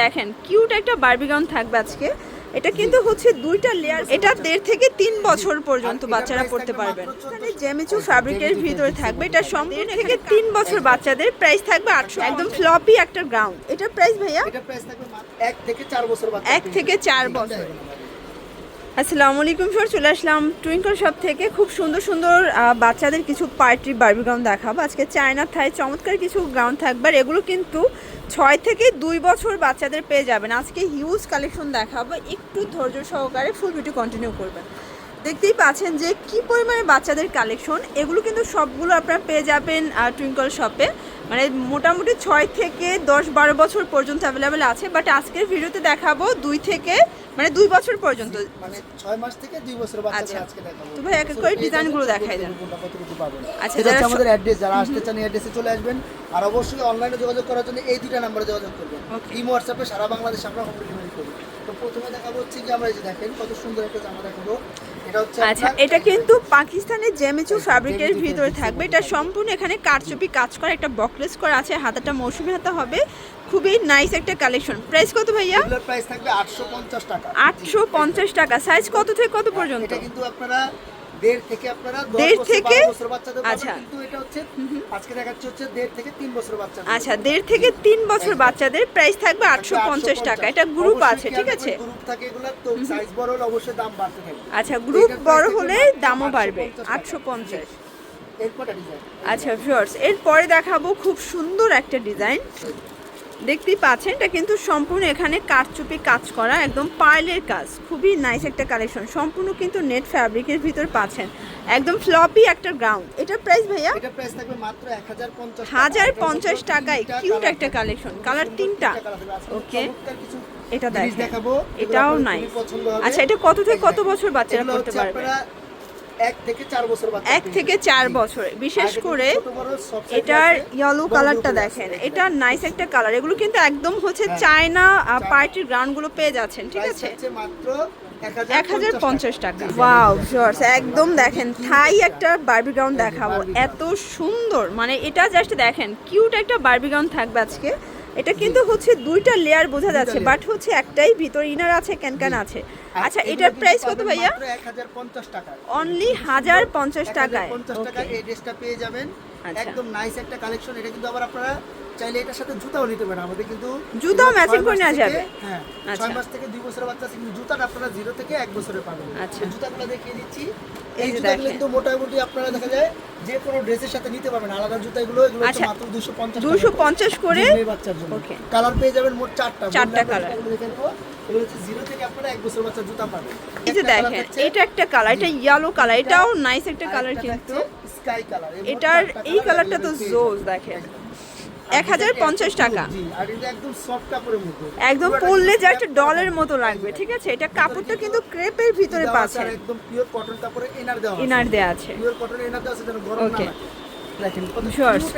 দেখেন কিউট একটা বার্বিগন থাকবে আজকে। এটা কিন্তু হচ্ছে দুইটা লেয়ার এটা দেড় থেকে তিন বছর পর্যন্ত বাচ্চারা পড়তে পারবেন এখানে জ্যামেচু ফ্যাব্রিকের ভিতরে থাকবে। এটা সম্পূর্ণ থেকে তিন বছর বাচ্চাদের প্রাইস থাকবে আটশো একদম ফ্লপি একটা গ্রাউন্ড এটা প্রাইস ভাইয়া? এটা প্রাইস থাকবে মাত্র এক থেকে চার বছর এক থেকে চার বছর। আসসালামু আলাইকুম স্যার চলে আসলাম টুইঙ্কল শপ থেকে। খুব সুন্দর সুন্দর বাচ্চাদের কিছু পার্টি বার্বি গ্রাউন্ড দেখাবো। আজকে চায়না, থাই, চমৎকার কিছু গ্রাউন্ড থাকবে আর এগুলো কিন্তু ছয় থেকে দুই বছর বাচ্চাদের পেয়ে যাবেন। আজকে হিউজ কালেকশন দেখাবো। একটু ধৈর্য সহকারে ফুল ভিডিও কন্টিনিউ করবেন দেখতেই পাচ্ছেন যে কি পরিমাণে বাচ্চাদের কালেকশন এগুলো কিন্তু সবগুলো আপনারা পেয়ে যাবেন টুইঙ্কল শপে মানে মোটামুটি ছয় থেকে দশ বারো বছর পর্যন্ত অ্যাভেলেবেল আছে বাট আজকের ভিডিওতে দেখাবো দুই থেকে মানে দুই বছর পর্যন্ত। মানে ছয় মাস থেকে দুই বছর আচ্ছা। তো ভাই এক এক করে ডিজাইনগুলো দেখাই দেন। আচ্ছা, যারা আমাদের অ্যাড্রেস যারা আসতে চান অ্যাড্রেসে চলে আসবেন আর অবশ্যই অনলাইনে যোগাযোগ করার জন্য এই দুইটা নাম্বারে যোগাযোগ করবেন. ইমো হোয়াটসঅ্যাপে সারা বাংলাদেশে আমরা হোম ডেলিভারি করি। তো প্রথমে দেখাবো হচ্ছে কি আমরা এই যে দেখেন কত সুন্দর একটা জামা দেখাবো। আচ্ছা এটা কিন্তু পাকিস্তানের জেমেচু ফ্যাব্রিকের ভিতরে থাকবে। এটা সম্পূর্ণ এখানে কারচুপি কাজ করা একটা বকলেস করা আছে হাতাটা মৌসুমি হাতা হবে। খুবই নাইস একটা কালেকশন প্রাইস কত ভাইয়া? প্রাইস থাকবে আটশো পঞ্চাশ টাকা। আটশো পঞ্চাশ টাকা। সাইজ কত থেকে কত পর্যন্ত? এটা কিন্তু আপনারা দেড় থেকে আপনারা দেড় থেকে? বছর বাচ্চাদের আচ্ছা। কিন্তু এটা হচ্ছে আজকে দেখাচ্ছে হচ্ছে দেড় থেকে তিন বছর বাচ্চা আচ্ছা দেড় থেকে তিন বছর বাচ্চাদের প্রাইস থাকবে আটশো পঞ্চাশ টাকা। এটা গ্রুপ আছে ঠিক আছে? গ্রুপ থাকে এগুলো তো সাইজ বড় হলে অবশ্যই দাম বাড়তে থাকবে। আচ্ছা গ্রুপ বড় হলে দামও বাড়বে আটশো পঞ্চাশ। আচ্ছা ভিউয়ার্স এরপরে দেখাবো খুব সুন্দর একটা ডিজাইন দেখতেই পাচ্ছেন এটা কিন্তু সম্পূর্ণ এখানে কারচুপি কাজ করা একদম পার্লের কাজ। খুবই নাইস একটা কালেকশন সম্পূর্ণ কিন্তু নেট ফ্যাব্রিকের ভিতর পাচ্ছেন। একদম ফ্লপি একটা গ্রাউন্ড এটার প্রাইস ভাইয়া? এটা প্রাইস থাকবে মাত্র 1050 হাজার পঞ্চাশ টাকায় কিউট একটা কালেকশন কালার তিনটা। ওকে এটা দেখাবো। এটাও নাই আচ্ছা এটা কত থেকে কত বছর বাচ্চারা করতে পারবে? এক থেকে চার বছর এক থেকে চার বছর। বিশেষ করে এটার ইয়েলো কালারটা দেখেন। এটা নাইস একটা কালার এগুলো কিন্তু একদম হচ্ছে। চায়না পার্টির গ্রাউন্ডগুলো পেয়ে যাচ্ছেন ঠিক আছে? মাত্র এক হাজার পঞ্চাশ টাকা। ওয়াও শিওর্স একদম দেখেন থাই একটা বারবি গ্রাউন্ড দেখাবো। এত সুন্দর মানে এটা জাস্ট দেখেন কিউট একটা বার্বি গ্রাউন্ড থাকবে আজকে। এটা কিন্তু হচ্ছে দুইটা লেয়ার বোঝা যাচ্ছে বাট হচ্ছে একটাই ভিতর ইনার আছে ক্যান ক্যান আছে। আচ্ছা এটার প্রাইস কত ভাইয়া? অনলি হাজার পঞ্চাশ টাকা। অনলি হাজার পঞ্চাশ টাকায়। 1050 টাকা এই ড্রেসটা পেয়ে যাবেন। আচ্ছা। একদম নাইস একটা কালেকশন এটা কিন্তু আবার আপনারা চাইলে এটার সাথে জুতাও নিতে পারেন আমাদের কিন্তু জুতাও ছয় করে নেওয়া যাবে? হ্যাঁ আচ্ছা। ছয় মাস থেকে দুই বছরের বাচ্চা কিন্তু জুতাটা আপনারা জিরো থেকে এক বছরে পাবেন আচ্ছা। জুতাগুলো দেখিয়ে দিচ্ছি এই জুতাগুলো কিন্তু মোটামুটি আপনারা দেখা যায় যে কোনো ড্রেসের সাথে নিতে পারবেন আলাদা জুতা এগুলো আচ্ছা। মাত্র দুশো পঞ্চাশ দুশো পঞ্চাশ করে বাচ্চার জন্য. কালার পেয়ে যাবেন মোট চারটা চারটা বললে আমরা colour। এগুলো দেখে নেব। এগুলো হচ্ছে জিরো থেকে আপনারা এক বছর বাচ্চার জুতা পাবেন এই যে দেখেন এটা একটা কালার এটা ইয়েলো কালার এটাও নাইস একটা কালার কিন্তু স্কাই কালার এটার এই কালারটা তো জোস দেখেন এক হাজার পঞ্চাশ টাকা। একদম পরলে জাস্ট ডলের মতো লাগবে ঠিক আছে? এটা কাপড়টা কিন্তু ক্রেপের ভিতরে দেওয়া আছে পাচ্ছেন আর একদম পিওর কটন কাপড়ে এনার দেওয়া ইনার দেয়া আছে। পিওর কটন এনার দেওয়া আছে যেন গরম না লাগে।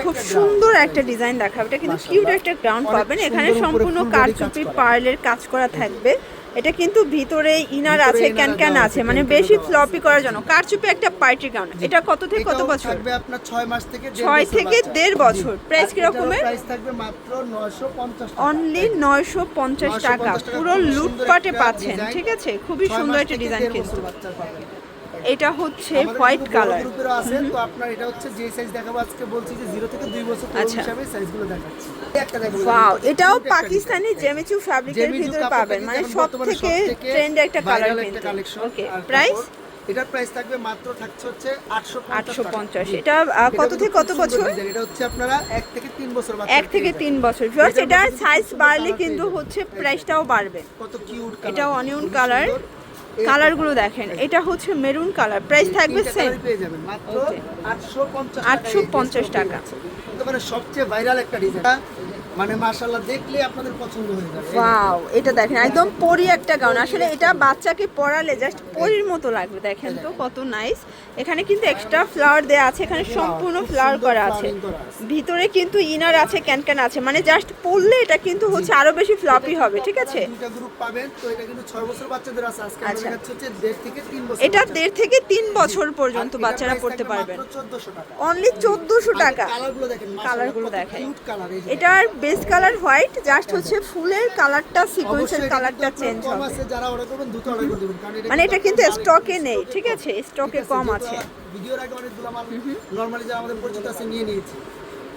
খুব সুন্দর একটা ডিজাইন দেখাবে। এটা কিন্তু কিউট একটা গ্রাউন্ড পাবেন। এখানে সম্পূর্ণ কারচুপি পার্লের কাজ করা। থাকবে। এটা কিন্তু ভিতরে ইনার আছে ক্যান ক্যান আছে মানে বেশি ফ্লপি করার জন্য। কারচুপি একটা পার্টি গাউন। এটা কত থেকে কত বছর? থাকবে আপনার 6 মাস থেকে দেড় ছয় থেকে বাচ্চা। দেড় বছর। প্রাইস কি রকমের প্রাইস থাকবে মাত্র 950 টাকা। অনলি নয়শো পঞ্চাশ 950 টাকা পুরো লুটপাটে পাচ্ছেন ঠিক আছে? খুবই সুন্দর একটা ডিজাইন কিন্তু। এটা হচ্ছে হোয়াইট কালার। গ্রুপেরও আছে তো আপনার এটা হচ্ছে যে সাইজ দেখাবো আজকে বলছি যে 0 থেকে 2 বছর পর্যন্ত আচ্ছা। হিসাবে সাইজগুলো দেখাচ্ছি। ওয়াও এটাও পাকিস্তানি। জেমিচু ফ্যাব্রিকের ভিতরে পাবেন। মানে সব থেকে ট্রেন্ড একটা কালার কিন্তু। Okay price. এটার প্রাইস থাকবে মাত্র থাকছে হচ্ছে 850 আটশো টাকা। পঞ্চাশ। জি। এটা কত থেকে কত বছর? এটা হচ্ছে আপনারা 1 থেকে 3 বছর বাচ্চা এক থেকে তিন বছর। ভিউয়ার্স এটার সাইজ বাড়লে কিন্তু হচ্ছে প্রাইসটাও বাড়বে। কত কিউট এটাও অনিয়ন কালার কালারগুলো দেখেন। এটা হচ্ছে মেরুন কালার প্রাইস থাকবে সেম আটশো পঞ্চাশ মাত্র Okay. 850 850 টাকা। সবচেয়ে ভাইরাল একটা ডিজাইন মানে মাশাআল্লাহ দেখলে আপনাদের পছন্দ হয়ে যাবে। ওয়াও এটা দেখেন একদম পরি একটা গাউন। আসলে এটা বাচ্চাকে পরালে জাস্ট পরির মতো লাগবে দেখেন তো কত নাইস এখানে কিন্তু এক্সট্রা ফ্লাওয়ার আছে এখানে সম্পূর্ণ খুব ফ্লাওয়ার করা আছে। ভিতরে কিন্তু ইনার আছে ক্যান ক্যান আছে। মানে জাস্ট পরলে এটা কিন্তু হচ্ছে আরও বেশি ফ্লপি হবে ঠিক আছে? দুটো গ্রুপ পাবেন তো এটা কিন্তু 6 বছর বাচ্চাদের আছে। আজকে আমরা আচ্ছা। হচ্ছে 1.5 থেকে 3 বছর এটা বাচ্চা। দেড় থেকে তিন বছর পর্যন্ত বাচ্চারা পড়তে পারবেন মাত্র 1400 টাকা। অনলি চোদ্দশো টাকা। কালারগুলো দেখেন কালারগুলো দেখেন। এটার বেস কালার হোয়াইট জাস্ট হচ্ছে ফুলের কালারটা সিকোয়েন্সের কালারটা চেঞ্জ হবে। যারা অর্ডার করবেন দ্রুত অর্ডার করে দিবেন কারণ মানে এটা কিন্তু স্টকে নেই ঠিক আছে? স্টকে কম আছে। ভিডিওর আগে অনেকগুলো মাল নরমালি যা আমাদের পরিচিত আছে নিয়ে নিয়েছি।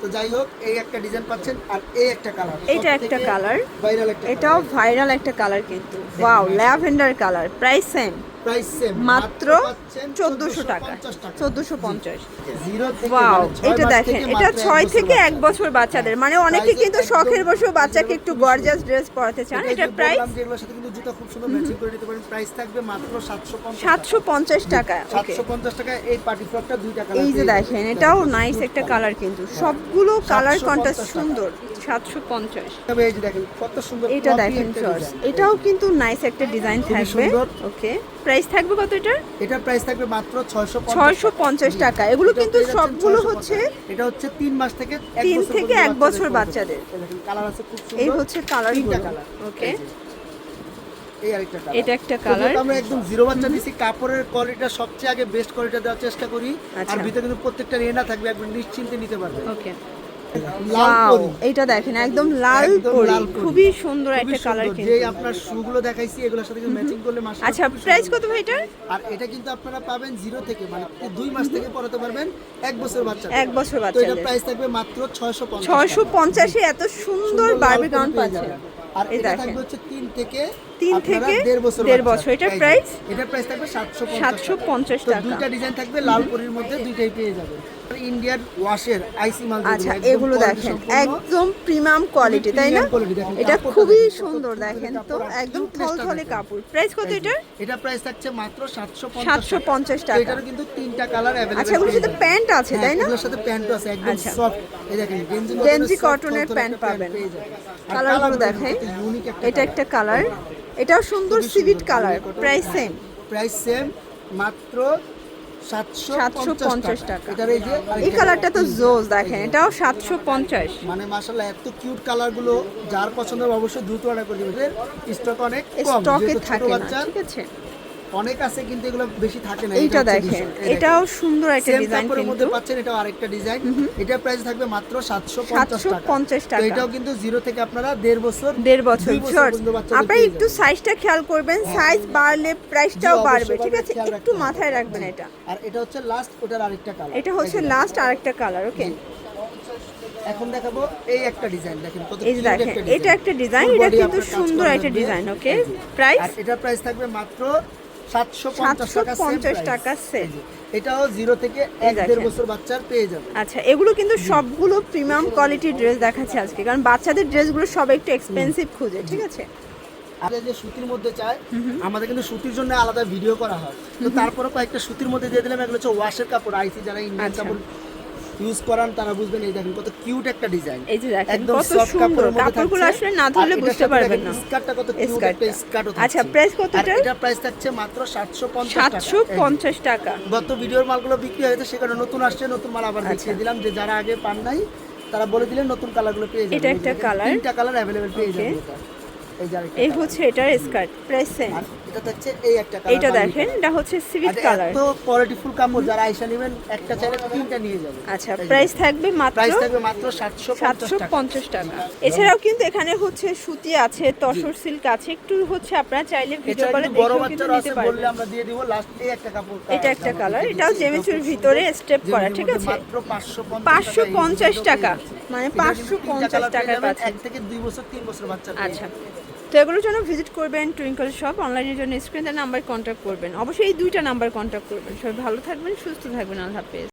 তো যাই হোক এই একটা ডিজাইন পাচ্ছেন আর এই একটা কালার এটা একটা কালার ভাইরাল একটা এটাও ভাইরাল একটা কালার কিন্তু। Wow lavender colour price same মাত্র চোদ্দোশো টাকা। চোদ্দোশো পঞ্চাশ ওয়াও মানে এটা দেখেন এটা ছয় থেকে এক বছর বাচ্চাদের। মানে অনেকে কিন্তু শখের বসে zero বাচ্চাকে একটু গর্জাস ড্রেস পরাতে চান। এটার প্রাইস সাতশো পঞ্চাশ টাকা। এই যে দেখেন এটাও নাইস একটা কালার কিন্তু। সবগুলো কালার 750 কন্ট্রাস্ট সুন্দর। সাতশো পঞ্চাশ। তবে এই যে দেখেন কত সুন্দর এটা দেখেন শর্টস এটাও কিন্তু নাইস একটা ডিজাইন থাকবে। ওকে প্রাইস থাকবে কত প্রাইস থাকবে মাত্র ছয়শো ছয়শো পঞ্চাশ টাকা। এগুলো কিন্তু সবগুলো হচ্ছে এটা হচ্ছে তিন মাস থেকে থেকে বছর বাচ্চাদের। বাচ্চাদের। কালার আছে খুব সুন্দর। এই হচ্ছে কালার কালার ওকে এটা একটা কালার আমরা একদম জিরো বাচ্চা কাপড়ের কোয়ালিটিটা সবচেয়ে আগে বেস্ট কোয়ালিটি দেওয়ার চেষ্টা করি। আর আচ্ছা। ভিতরে কিন্তু প্রত্যেকটা রেনা থাকবে একদম নিশ্চিন্তে নিতে পারবে। ওকে এটা দেখেন একদম লাল খুবই সুন্দর একটা কালার কিন্তু যেই আপনার শুগুলো দেখাইছি এগুলোর সাথে ম্যাচিং করলে মাসে আচ্ছা প্রাইস কত ভাই এটার? আর এটা কিন্তু আপনারা পাবেন জিরো থেকে মানে দুই মাস থেকে পড়াতে পারবেন এক বছর বাচ্চা এক বছর তো এটা প্রাইস থাকবে মাত্র ছয়শো ছয়শো পঞ্চাশে এত সুন্দর বারবি গাউন পাচ্ছেন আর এটা। থাকবে হচ্ছে তিন থেকে তিন থেকে দেড় বছর। এটার যে, এটার প্রাইস থাকবে সাতশো সাতশো পঞ্চাশ টাকা। দুইটা ডিজাইন থাকবে লাল পরির মধ্যে দুইটাই পেয়ে যাবে ইন্ডিয়ান ওয়াশের আইসি মাল আচ্ছা এগুলো দেখেন। একদম প্রিমিয়াম কোয়ালিটি তাই না? এটা খুবই সুন্দর দেখেন তো। একদম থলথলে কাপড়। প্রাইস কত এটার? এটা প্রাইস থাকছে মাত্র সাতশো সাতশো পঞ্চাশ টাকা এটারও কিন্তু তিনটা কালার অ্যাভেলেবল আচ্ছা এগুলোর সাথে প্যান্ট আছে তাই না? এগুলোর সাথে প্যান্টও আছে একদম আচ্ছা। সফট এই দেখেন গেঞ্জি গেঞ্জি কটনের প্যান্ট পাবেন। কালারগুলো দেখেন এটা একটা কালার এটাও সুন্দর সিভিট colour price same price same মাত্র সাতশো 750 টাকা। এই যে এই কালারটা তো জোজ জোস দেখেন এটাও সাতশো পঞ্চাশ। মানে মাশাআল্লাহ এত কিউট কালারগুলো যার পছন্দ অবশ্যই দ্রুত অর্ডার করে দিবেন স্টক অনেক কম স্টকে থাকে ঠিক আছে। অনেক আছে কিন্তু এগুলো বেশি থাকে না এইটা দেখেন এটাও সুন্দর একটা ডিজাইন কিন্তু মধ্যে পাচ্ছেন এটাও আরেকটা ডিজাইন এটার প্রাইস থাকবে মাত্র সাতশো পঞ্চাশ টাকা। 750 তো টাকা। এটাও কিন্তু জিরো থেকে আপনারা দেড় বছর দেড় বছর আপনারা একটু সাইজটা খেয়াল করবেন সাইজ বাড়লে প্রাইসটাও বাড়বে ঠিক আছে? একটু মাথায় রাখবেন। এটা। আর এটা হচ্ছে লাস্ট ওটার আরেকটা কালার এটা হচ্ছে লাস্ট আরেকটা কালার ওকে এখন দেখাবো এই একটা ডিজাইন দেখেন কত এই দেখেন এটা একটা ডিজাইন এটা কিন্তু সুন্দর একটা ডিজাইন ওকে। প্রাইস আর এটার প্রাইস থাকবে মাত্র সাতশো পঞ্চাশ টাকা same 750 টাকা set। এটাও জিরো থেকে এক দেড় বছর বাচ্চার পেয়ে যাবে। আচ্ছা এগুলো কিন্তু সবগুলো প্রিমিয়াম কোয়ালিটির ড্রেস দেখাচ্ছে আজকে কারণ বাচ্চাদের ড্রেসগুলো সব একটু এক্সপেন্সিভ খুঁজে ঠিক আছে? আপনারা যে সুতির মধ্যে চায় আমাদের কিন্তু সুতির জন্য আলাদা ভিডিও করা হয়। তো তারপরে কয়েকটা সুতির মধ্যে দিয়ে দিলাম এগুলো হচ্ছে ওয়াশের কাপড় আইসি যারা ইন্ডিয়ান আচ্ছা। কাপড় ইউজ করান তারা বুঝবেন এই দেখেন কত কিউট একটা ডিজাইন এই যে দেখেন একদম কত soft সুন্দর কাপড়ের মধ্যে কাপড়গুলো থাকছে। আসলে না আর ধরলে এটার বুঝতে সাথে পারবেন দেখেন না স্কার্টটা কত কিউট স্কার্টটা। একটা স্কার্টও আচ্ছা, price কত আর এটার? এটার প্রাইস থাকছে মাত্র 750 টাকা সাতশো এই যে। পঞ্চাশ টাকা গত ভিডিওর মালগুলো বিক্রি হয়ে গেছে সেখানে নতুন আসছে নতুন মাল আবার দেখিয়ে আচ্ছা। দিলাম যে যারা আগে পান নাই তারা বলে দিলেন নতুন কালারগুলো পেয়ে যাবেন এটা এই যে একটা দেখেন, colour। তিনটা কালার अवेलेबल পেয়ে যাবেন Okay. এটা এই। হচ্ছে এটার স্কার্ট প্রাইস সেম এটা হচ্ছে এই একটা কালার এইটা দেখেন এটা হচ্ছে সিভিট কালার এত কোয়ালিটিফুল কাপড় যারা আইসা নেবেন একটা চাইলে তিনটা নিয়ে যাবেন। আচ্ছা প্রাইস থাকবে মাত্র প্রাইস থাকবে মাত্র 750 টাকা। টাকা। এছাড়াও কিন্তু এখানে হচ্ছে সুতি আছে তসর সিল্ক আছে একটু হচ্ছে আপনারা চাইলে ভিডিও কলে কিন্তু নিতে আছে বললে পারবেন। আমরা দিয়ে দিব লাস্ট এই একটা কাপড় এটা একটা কালার এটাও জেমিচুর ভিতরে স্টেপ করা ঠিক আছে? মাত্র 550 পাঁচশো টাকা টাকা। মানে পাঁচশো পঞ্চাশ colour টাকার যাবেন, এক থেকে দুই বছর তিন বছর বাচ্চা আচ্ছা। তো এগুলোর জন্য ভিজিট করবেন টুইঙ্কল শপ অনলাইনের জন্য স্ক্রিনে নাম্বার কন্ট্যাক্ট করবেন। অবশ্যই এই দুইটা নাম্বার কন্ট্যাক্ট করবেন। সবাই ভালো থাকবেন, সুস্থ থাকবেন, আল্লাহ হাফেজ।